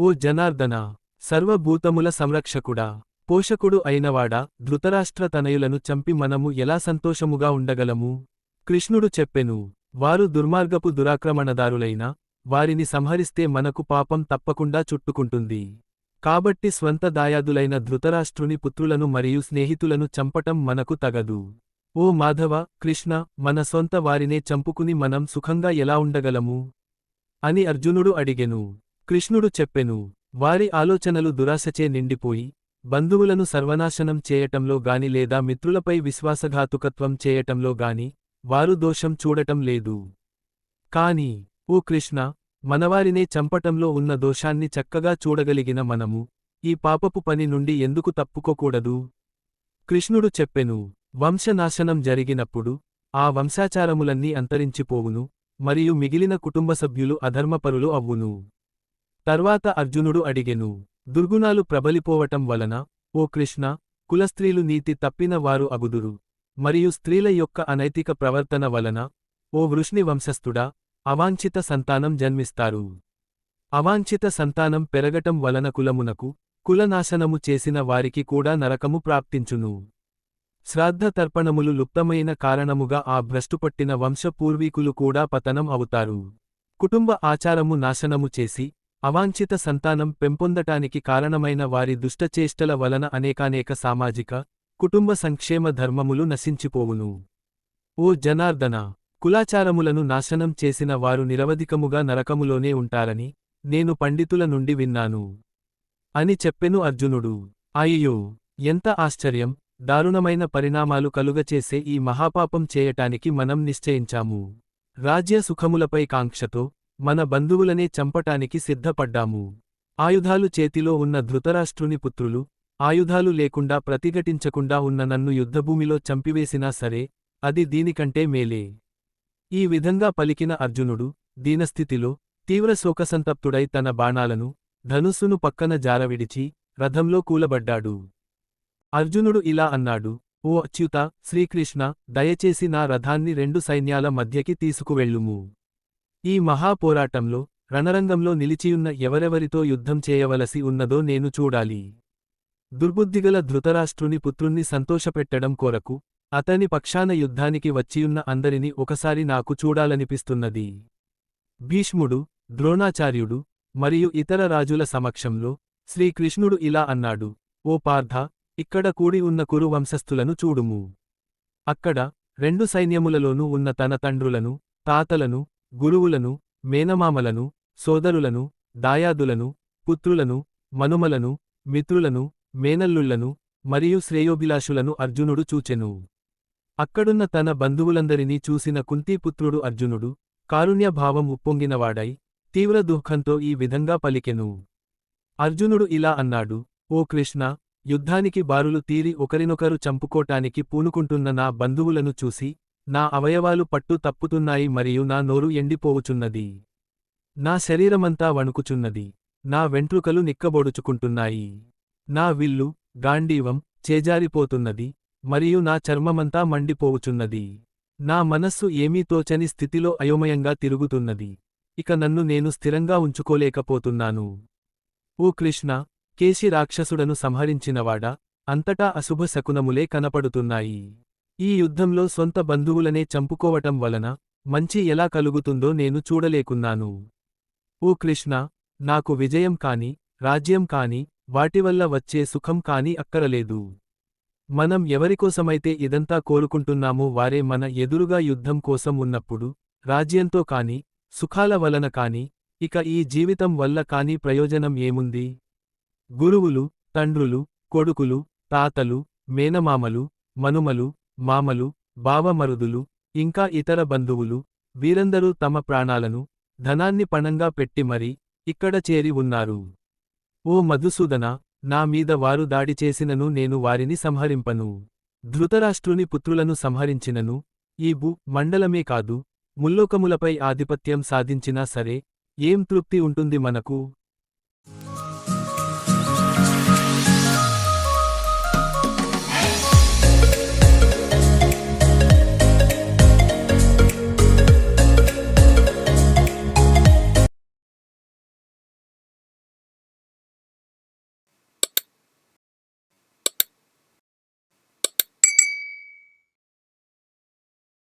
ఓ జనార్దన సర్వభూతముల సంరక్షకుడా పోషకుడు అయినవాడా ధృతరాష్ట్ర తనయులను చంపి మనము ఎలా సంతోషముగా ఉండగలము? కృష్ణుడు చెప్పెను వారు దుర్మార్గపు దురాక్రమణదారులైన వారిని సంహరిస్తే మనకు పాపం తప్పకుండా చుట్టుకుంటుంది. కాబట్టి స్వంత దాయాదులైన ధృతరాష్ట్రుని పుత్రులను మరియు స్నేహితులను చంపటం మనకు తగదు. ఓ మాధవ కృష్ణ మన సొంత వారినే చంపుకుని మనం సుఖంగా ఎలా ఉండగలము? అని అర్జునుడు అడిగెను. కృష్ణుడు చెప్పెను వారి ఆలోచనలు దురాశచే నిండిపోయి బంధువులను సర్వనాశనం చేయటంలో గాని లేదా మిత్రులపై విశ్వాసఘాతుకత్వం చేయటంలో గాని వారు దోషం చూడటం లేదు. కాని ఓ కృష్ణ మనవారినే చంపటంలో ఉన్న దోషాన్ని చక్కగా చూడగలిగిన మనము ఈ పాపపు పని నుండి ఎందుకు తప్పుకోకూడదు? కృష్ణుడు చెప్పెను వంశనాశనం జరిగినప్పుడు ఆ వంశాచారములన్నీ అంతరించిపోవును మరియు మిగిలిన కుటుంబ సభ్యులు అధర్మపరులు అవ్వును. తర్వాత అర్జునుడు అడిగెను దుర్గుణాలు ప్రబలిపోవటం వలన ఓ కృష్ణ కులస్త్రీలు నీతి తప్పిన వారు అగుదురు. మరియు స్త్రీల యొక్క అనైతిక ప్రవర్తన వలన ఓ వృష్ణి వంశస్థుడా అవాంఛిత సంతానం జన్మిస్తారు. అవాంఛిత సంతానం పెరగటం వలన కులమునకు కులనాశనము చేసిన వారికి కూడా నరకము ప్రాప్తించును. శ్రాద్ధ తర్పణములు లుప్తమైన కారణముగా ఆ భ్రష్టుపట్టిన వంశపూర్వీకులు కూడా పతనం అవుతారు. కుటుంబ ఆచారము నాశనము చేసి అవాంఛిత సంతానం పెంపొందటానికి కారణమైన వారి దుష్టచేష్టల వలన అనేకానేక సామాజిక కుటుంబ సంక్షేమ ధర్మములు నశించిపోవును. ఓ జనార్దన కులాచారములను నాశనం చేసిన వారు నిరవధికముగా నరకములోనే ఉంటారని నేను పండితుల నుండి విన్నాను. అని చెప్పెను అర్జునుడు. అయ్యో ఎంత ఆశ్చర్యం! దారుణమైన పరిణామాలు కలుగచేసే ఈ మహాపాపం చేయటానికి మనం నిశ్చయించాము. రాజ్య సుఖములపై కాంక్షతో మన బంధువులనే చంపటానికి సిద్ధపడ్డాము. ఆయుధాలు చేతిలో ఉన్న ధృతరాష్ట్రుని పుత్రులు ఆయుధాలు లేకుండా ప్రతిఘటించకుండా ఉన్న నన్ను యుద్ధభూమిలో చంపివేసినా సరే అది దీనికంటే మేలే. ఈ విధంగా పలికిన అర్జునుడు దీనస్థితిలో తీవ్ర శోకసంతప్తుడై తన బాణాలను ధనుస్సును పక్కన జారవిడిచి రథంలో కూలబడ్డాడు. అర్జునుడు ఇలా అన్నాడు ఓ అచ్యుత శ్రీకృష్ణ దయచేసి నా రథాన్ని రెండు సైన్యాల మధ్యకి తీసుకువెళ్ళుము. ఈ మహాపోరాటంలో రణరంగంలో నిలిచియున్న ఎవరెవరితో యుద్ధం చేయవలసి ఉన్నదో నేను చూడాలి. దుర్బుద్ధిగల ధృతరాష్ట్రుని పుత్రుణ్ణి సంతోషపెట్టడం కొరకు అతని పక్షాన యుద్ధానికి వచ్చియున్న అందరినీ ఒకసారి నాకు చూడాలనిపిస్తున్నది. భీష్ముడు ద్రోణాచార్యుడు మరియు ఇతర రాజుల సమక్షంలో శ్రీకృష్ణుడు ఇలా అన్నాడు ఓ పార్థ ఇక్కడ కూడి ఉన్న కురు వంశస్థులను చూడుము. అక్కడ రెండు సైన్యములలోనూ ఉన్న తన తండ్రులను తాతలను గురువులను మేనమామలను సోదరులను దాయాదులను పుత్రులను మనుమలను మిత్రులను మేనల్లుళ్ళను మరియు శ్రేయోభిలాషులను అర్జునుడు చూచెను. అక్కడున్న తన బంధువులందరినీ చూసిన కుంతీపుత్రుడు అర్జునుడు కారుణ్యభావం ఉప్పొంగినవాడై తీవ్ర దుఃఖంతో ఈ విధంగా పలికెను. అర్జునుడు ఇలా అన్నాడు ఓ కృష్ణ యుద్ధానికి బారులు తీరి ఒకరినొకరు చంపుకోటానికి పూనుకుంటున్న నా బంధువులను చూసి నా అవయవాలు పట్టు తప్పుతున్నాయి మరియు నా నోరు ఎండిపోవుచున్నది. నా శరీరమంతా వణుకుచున్నది. నా వెంట్రుకలు నిక్కబొడుచుకుంటున్నాయి. నా విల్లు గాండీవం చేజారిపోతున్నది మరియు నా చర్మమంతా మండిపోవుచున్నది. నా మనస్సు ఏమీ తోచని స్థితిలో అయోమయంగా తిరుగుతున్నది. ఇక నన్ను నేను స్థిరంగా ఉంచుకోలేకపోతున్నాను. ఓ కృష్ణ కేశి రాక్షసుడను సంహరించినవాడా? అంతటా అశుభ శకునములే కనపడుతున్నాయి. ఈ యుద్ధంలో సొంత బంధువులనే చంపుకోవటం వలన మంచి ఎలా కలుగుతుందో నేను చూడలేకున్నాను. ఓ కృష్ణ నాకు విజయం కాని రాజ్యం కాని వాటివల్ల వచ్చే సుఖం కాని అక్కరలేదు. మనం ఎవరికోసమైతే ఇదంతా కోరుకుంటున్నామో వారే మన ఎదురుగా యుద్ధం కోసం ఉన్నప్పుడు రాజ్యంతో కాని సుఖాల వలన కాని ఇక ఈ జీవితం వల్ల కాని ప్రయోజనం ఏముంది? గురువులు తండ్రులు కొడుకులు తాతలు మేనమామలు మనుమలు మామలు బావమరుదులు ఇంకా ఇతర బంధువులు వీరందరూ తమ ప్రాణాలను ధనాన్ని పణంగా పెట్టి మరీ ఇక్కడ చేరి ఉన్నారు. ఓ మధుసూదన నా మీద వారు దాడి చేసినను నేను వారిని సంహరింపను. ధృతరాష్ట్రుని పుత్రులను సంహరించినను ఈ భూ మండలమే కాదు ముల్లోకములపై ఆధిపత్యం సాధించినా సరే ఏం తృప్తి ఉంటుంది మనకు?